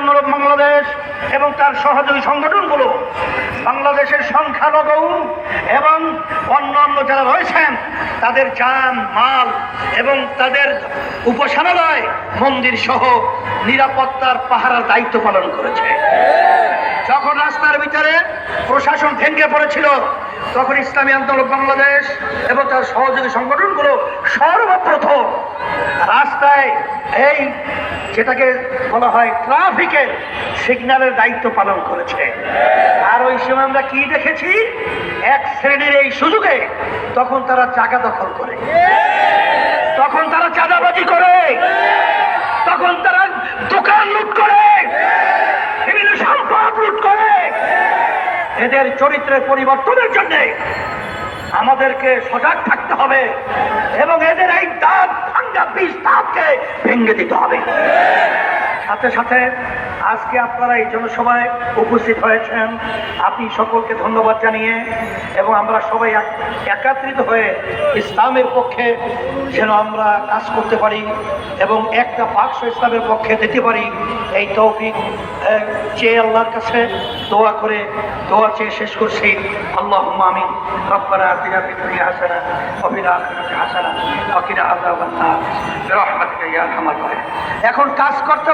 আন্দোলন বাংলাদেশ এবং তার সহযোগী সংগঠনগুলো বাংলাদেশের সংখ্যালঘু এবং অন্যান্য যারা রয়েছেন, তাদের যান মাল এবং তাদের উপাসনালয় মন্দির সহ নিরাপত্তার পাহারার দায়িত্ব পালন করেছে। যখন রাস্তার ভিতরে প্রশাসন ভেঙে পড়েছিল, তখন ইসলামী আন্দোলন বাংলাদেশ এবং তার সহযোগী সংগঠনগুলো সর্বপ্রথম রাস্তায় এই, যেটাকে বলা হয় ট্রাফিকের সিগন্যালের দায়িত্ব পালন করেছে। আর ওই সময় আমরা কি দেখেছি? এক শ্রেণির এই সুযোগে তখন তারা জায়গা দখল করে। তখন তারা চাঁদাবাজি করে। তখন তারা দোকান লুট করে। বিভিন্ন সম্পদ লুট করে। এদের চরিত্রের পরিবর্তনের জন্য আমাদেরকে সজাগ থাকতে হবে এবং এদের এই দাঁত বীজ দাঁতকে ভেঙে দিতে হবে। সাথে সাথে আজকে আপনারা এই জনসভায় উপস্থিত হয়েছেন। আপনি সকলকে ধন্যবাদ জানিয়ে এবং আমরা সবাই এক- একাত্রিত হয়ে ইসলামের পক্ষে যেন আমরা কাজ করতে পারি এবং একটা বাক্স ইসলামের পক্ষে দিতে পারি। এই তৌফিক চেয়ে আল্লাহর কাছে দোয়া করে, দোয়া চেয়ে শেষ করছি। আল্লাহ আমিন। রব্বানা আতিনা হাসানা ওয়া হাসানা ওয়া কিনা আযাবান এখন কাজ করতে